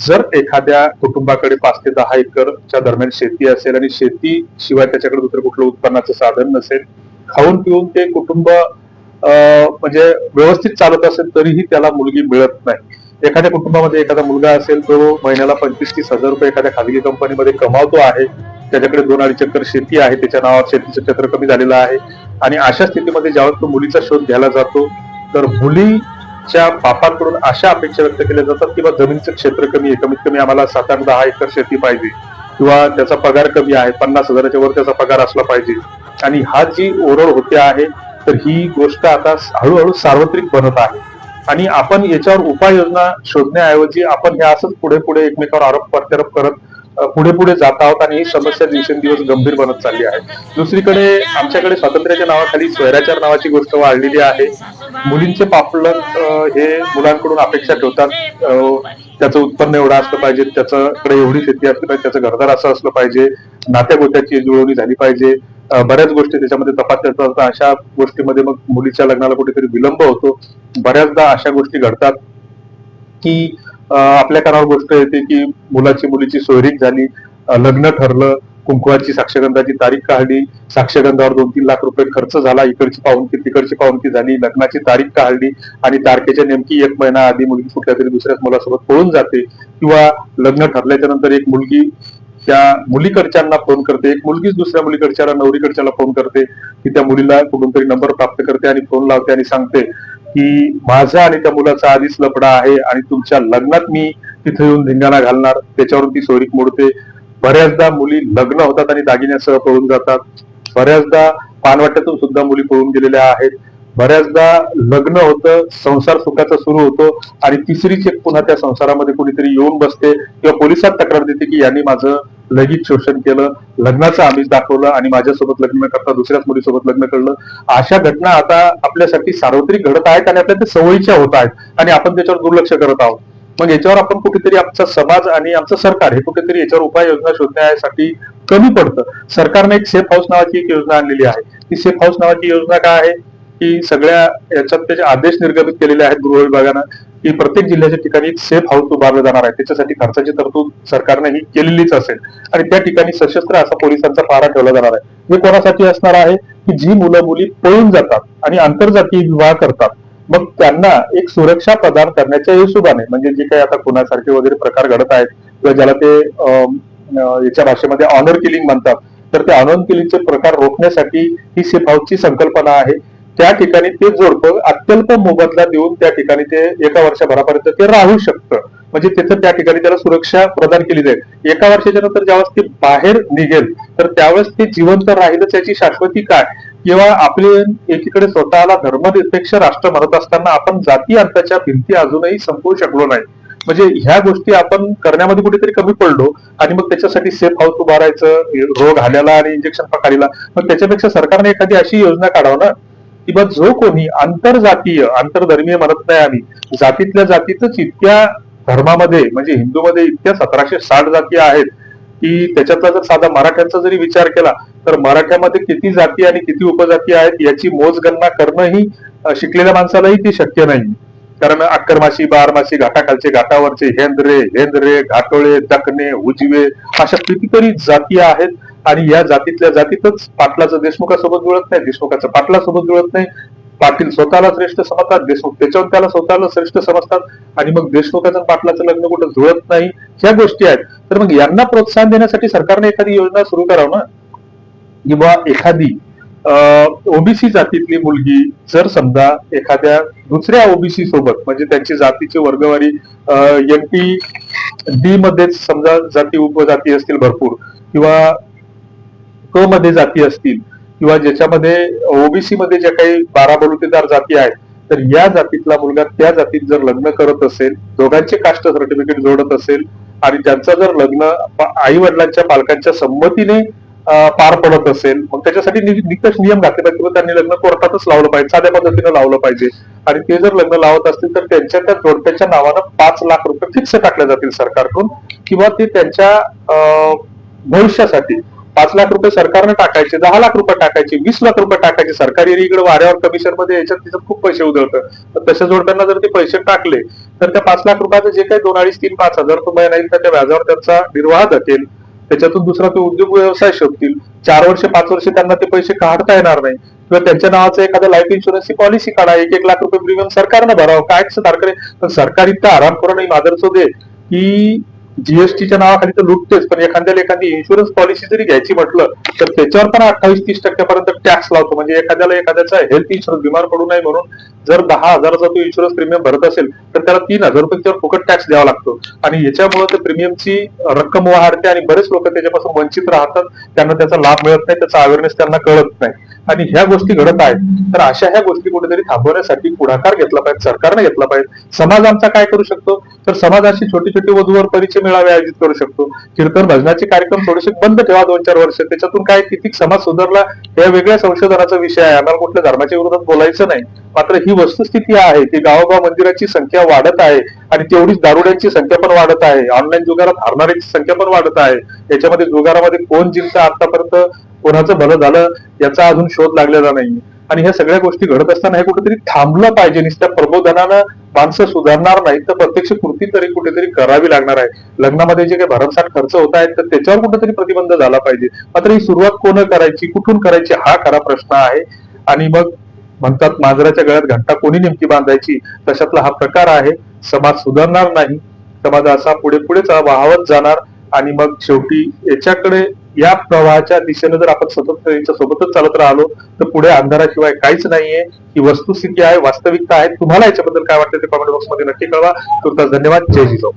जर एखाद्या कुटुंबाकडे पाच ते दहा एकरच्या दरम्यान शेती असेल आणि शेती शिवाय त्याच्याकडे दुसरं कुठलं उत्पन्नाचं साधन नसेल खाऊन पिऊन ते कुटुंब म्हणजे व्यवस्थित चालत असेल तरीही त्याला मुलगी मिळत नाही. एखाद्या कुटुंबामध्ये एखादा मुलगा असेल तो महिन्याला पंचवीस तीस हजार रुपये एखाद्या खाजगी कंपनीमध्ये कमावतो आहे त्याच्याकडे दोन अडीच एकर शेती आहे त्याच्या नावावर शेतीचं क्षेत्र कमी झालेलं आहे. आणि अशा स्थितीमध्ये ज्यावेळेस तो मुलीचा शोध घ्यायला जातो तर मुलीच्या बापांकडून अशा अपेक्षा व्यक्त केल्या जातात किंवा जमिनीचं क्षेत्र कमी आहे कमीत कमी आम्हाला सात आठ दहा एकर शेती पाहिजे. किंवा त्याचा पगार कमी आहे पन्नास हजाराच्या वर त्याचा पगार असला पाहिजे. आणि हा जी ओरड होते आहे तर ही गोष्ट आता हळूहळू सार्वत्रिक बनत आहे. आणि आपण याच्यावर उपाययोजना शोधण्याऐवजी आपण हे असंच पुढे पुढे एकमेकावर आरोप प्रत्यारोप करत पुढे पुढे जात आहोत आणि ही समस्या दिवसेंदिवस गंभीर बनत चालली आहे. दुसरीकडे आमच्याकडे स्वातंत्र्याच्या नावाखाली स्वैराचार नावाची गोष्ट वाढलेली आहे. मुलींचे पापलक अ, हे मुलांकडून अपेक्षा ठेवतात. त्याचं उत्पन्न एवढं असलं पाहिजे त्याच्याकडे एवढी शेती असली पाहिजे त्याचं घरदार असं असलं पाहिजे नात्या गोत्याची जुळवणी झाली पाहिजे. बऱ्याच गोष्टी त्याच्यामध्ये तपासल्या जातात अशा गोष्टीमध्ये मग मुलीच्या लग्नाला कुठेतरी विलंब होतो. बऱ्याचदा अशा गोष्टी घडतात की आपल्या कानावर गोष्ट येते की मुलाची मुलीची सोयरीक झाली लग्न ठरलं कुंकवाची साक्षगंधाची तारीख काढली साक्षगंधावर दोन तीन लाख रुपये खर्च झाला इकडची पाहुणकी तिकडची पाहुणकी झाली लग्नाची तारीख काढली आणि तारखेच्या नेमकी एक महिना आधी मुलगी कुठल्या तरी दुसऱ्याच मुलासोबत पळून जाते किंवा लग्न ठरल्याच्या नंतर एक मुलगी त्या मुलीकडच्यांना फोन करते एक मुलगीच दुसऱ्या मुलीकडच्याला नवरीकडच्याला फोन करते की त्या मुलीला कुठून तरी नंबर प्राप्त करते आणि फोन लावते आणि सांगते की माझा आणि त्या मुलाचा आधीच लपडा आहे आणि तुमच्या लग्नात मी तिथे येऊन धिंगाणा घालणार त्याच्यावरून ती सोरीक मोडते. बऱ्याचदा मुली लग्न होतात आणि दागिन्यासह पळून जातात. बऱ्याचदा पानवाट्यातून सुद्धा मुली पळून गेलेल्या आहेत. बऱ्याचदा लग्न होतं संसार सुखाचा सुरू होतो आणि तिसरी चेक पुन्हा त्या संसारामध्ये कुणीतरी येऊन बसते किंवा पोलिसात तक्रार देते की यांनी माझं लैंगिक शोषण केलं लग्नाचं आमिष दाखवलं आणि माझ्यासोबत लग्न न करता दुसऱ्याच मुलीसोबत लग्न कळलं. अशा घटना आता आपल्यासाठी सार्वत्रिक घडत आहेत आणि आपल्या ते सवयीच्या होत आहेत आणि आपण त्याच्यावर दुर्लक्ष करत आहोत. मग याच्यावर आपण कुठेतरी आमचा समाज आणि आमचं सरकार हे कुठेतरी याच्यावर उपाययोजना शोधण्यासाठी कमी पडतं. सरकारने एक सेफ हाऊस नावाची एक योजना आणलेली आहे. ती सेफ हाऊस नावाची योजना काय आहे? की सगळ्या याच्यात त्याचे आदेश निर्गमित केलेले आहेत गृह विभागानं की प्रत्येक जिल्ह्याच्या ठिकाणी एक सेफ हाऊस उभारलं जाणार आहे. त्याच्यासाठी खर्चाची तरतूद सरकारने ही केलेलीच असेल. आणि त्या ठिकाणी सशस्त्र असा पोलिसांचा पारा ठेवला जाणार आहे. हे कोणासाठी असणार आहे? की जी मुलं मुली पळून जातात आणि आंतरजातीय विवाह करतात. मग त्यांना एक सुरक्षा प्रदान करण्याच्या हिशोबाने म्हणजे जे काही आता खुनासारखे वगैरे प्रकार घडत आहेत किंवा ज्याला ते अं, याच्या भाषेमध्ये ऑनर किलिंग म्हणतात तर ते ऑनर किलिंगचे प्रकार रोखण्यासाठी ही सेफ हाऊसची संकल्पना आहे. त्या ठिकाणी ते जोडपं अत्यल्प मोबदला देऊन त्या ठिकाणी ते एका वर्षभरापर्यंत ते राहू शकतं. म्हणजे तिथं त्या ठिकाणी त्याला सुरक्षा प्रदान केली जाईल. एका वर्षाच्या नंतर ज्यावेळेस ते बाहेर निघेल तर त्यावेळेस ते जिवंत राहीलच याची शाश्वती काय? किंवा आपले एकीकडे स्वतःला धर्मनिरपेक्ष राष्ट्र म्हणत असताना आपण जाती अंताच्या भिंती अजूनही संपवू शकलो नाही. म्हणजे ह्या गोष्टी आपण करण्यामध्ये कुठेतरी कमी पडलो आणि मग त्याच्यासाठी सेफ हाऊस उभारायचं रोग आल्याला आणि इंजेक्शन पकाडीला. मग त्याच्यापेक्षा सरकारने एखादी अशी योजना काढावं ना? की बा जो कोणी आंतरजातीय आंतरधर्मीय म्हणत नाही आम्ही जातीतल्या जातीतच इतक्या धर्मामध्ये म्हणजे हिंदूमध्ये इतक्या सतराशे साठ जाती आहेत की त्याच्यातला जर साधा मराठ्यांचा जरी विचार केला तर मराठ्यामध्ये किती जाती आणि किती उपजाती आहेत याची मोजगणना करणं ही शिकलेल्या माणसालाही ती शक्य नाही. कारण अक्करमाशी बारमाशी घाटाखालचे घाटावरचे हेंद्रे हेंद्रे घाटोळे दकणे उजवे अशा कितीतरी जाती आहेत आणि या जातीतल्या जातीतच पाटलाचं देशमुखासोबत जुळत नाही देशमुखाचं पाटलासोबत जुळत नाही. पाटील स्वतःला श्रेष्ठ समजतात देशमुख त्याच्यावर त्याला स्वतःला श्रेष्ठ समजतात आणि मग देशमुखाचं पाटलाचं लग्न कुठं जुळत नाही ह्या गोष्टी आहेत. तर मग यांना प्रोत्साहन देण्यासाठी सरकारने एखादी योजना सुरू करावं ना? किंवा एखादी ओबीसी जातीतली मुलगी जर समजा एखाद्या दुसऱ्या ओबीसी सोबत म्हणजे त्यांची जातीची वर्गवारी एम टी डी मध्येच समजा जाती उपजाती असतील भरपूर किंवा क मध्ये जाती असतील किंवा ज्याच्यामध्ये ओबीसी मध्ये ज्या काही बारा बलुतेदार जाती आहेत तर या जातीतला मुलगा त्या जातीत जर लग्न करत असेल दोघांचे कास्ट सर्टिफिकेट जोडत असेल आणि त्यांचं जर लग्न आई वडिलांच्या पालकांच्या संमतीने पार पडत असेल मग त्याच्यासाठी निकष नियम घातले पाहिजे किंवा त्यांनी लग्न कोर्टातच लावलं पाहिजे साध्या पद्धतीने लावलं पाहिजे. आणि ते जर लग्न लावत असतील तर त्यांच्या त्या जोडप्याच्या नावानं पाच लाख रुपये फिक्स टाकले जातील सरकारकडून किंवा ते त्यांच्या भविष्यासाठी. पाच लाख रुपये सरकारनं टाकायचे दहा लाख रुपये टाकायचे वीस लाख रुपये टाकायचे. सरकारी इकडे वाऱ्यावर कमिशनमध्ये याच्यात तिथं खूप पैसे उधळतं. तर तशा जोडप्यांना जर ते पैसे टाकले तर त्या पाच लाख रुपयाचं जे काही दोन अडीच तीन पाच हजार रुपये नाही तर त्या व्याजावर त्यांचा निर्वाह जातील त्याच्यातून दुसरा ते उद्योग व्यवसाय शोधतील. चार वर्ष पाच वर्ष त्यांना ते पैसे काढता येणार नाही. किंवा त्यांच्या नावाचं एखाद्या लाईफ इन्शुरन्सची पॉलिसी काढा एक एक लाख रुपये प्रीमियम सरकारनं भरावं काय सरकार सरकार इतका आराम करून माझरचं दे की जीएसटीच्या नावाखाली तर लुटतेच पण एखाद्याला एखादी इन्शुरन्स पॉलिसी जरी घ्यायची म्हटलं तर त्याच्यावर पण अठ्ठावीस तीस टक्क्यापर्यंत टॅक्स लावतो. म्हणजे एखाद्याला एखाद्याचा हेल्थ इन्शुरन्स बिमार पडू नये म्हणून जर दहा हजाराचा तो इन्शुरन्स प्रीमियम भरत असेल तर त्याला तीन हजार रुपये त्याच्यावर फुकट टॅक्स द्यावा लागतो. आणि याच्यामुळे ते प्रीमियमची रक्कम वाढते आणि बरेच लोक त्याच्यापासून वंचित राहतात. त्यांना त्याचा लाभ मिळत नाही त्याचा अवेअरनेस त्यांना कळत नाही. आणि ह्या गोष्टी घडत आहेत तर अशा ह्या गोष्टी कुठेतरी थांबवण्यासाठी पुढाकार घेतला पाहिजे सरकारने घेतला पाहिजे. समाज आमचा काय करू शकतो? तर समाजाशी छोटी छोटी वधूवर परिचय मेळावे आयोजित करू शकतो. कीर्तन भजनाचे कार्यक्रम थोडेसे बंद ठेवा दोन चार वर्ष. त्याच्यातून काय किती समाज सुधारला? या वेगळ्या संशोधनाचा विषय आहे. आम्हाला कुठल्या धर्माच्या विरोधात बोलायचं नाही. मात्र ही वस्तुस्थिती आहे. की गावोगाव मंदिराची संख्या वाढत आहे आणि तेवढीच दारुड्यांची संख्या पण वाढत आहे. ऑनलाईन जुगारात हारणाऱ्यांची संख्या पण वाढत आहे. याच्यामध्ये जुगारामध्ये कोण जिंकता आतापर्यंत? कोणाचं भलं झालं याचा अजून शोध लागलेला नाही. आणि ह्या सगळ्या गोष्टी घडत असताना हे कुठेतरी थांबलं पाहिजे. नुसत्या प्रबोधनानं माणसं सुधारणार नाही तर प्रत्यक्ष कृती तरी कुठेतरी करावी लागणार आहे. लग्नामध्ये जे काही भरमसाठ खर्च होत आहेत तर त्याच्यावर कुठेतरी प्रतिबंध झाला पाहिजे. मात्र ही सुरुवात कोण करायची कुठून करायची हा खरा प्रश्न आहे. आणि मग म्हणतात मांजराच्या गळ्यात घंटा कोणी नेमकी बांधायची? तशातला हा प्रकार आहे. समाज सुधारणार नाही. समाज असा पुढे पुढेच वाहवत जाणार. आणि मग शेवटी याच्याकडे या प्रवाहाच्या दिशेने जर आपण सतत सोबतच चालत राहिलो तर पुढे अंधाराशिवाय काहीच नाहीये. ही वस्तुस्थिती आहे वास्तविकता आहे. तुम्हाला याच्याबद्दल काय वाटतं ते कमेंट बॉक्समध्ये नक्की कळवा. तुर्तास धन्यवाद. जय जिजाऊ.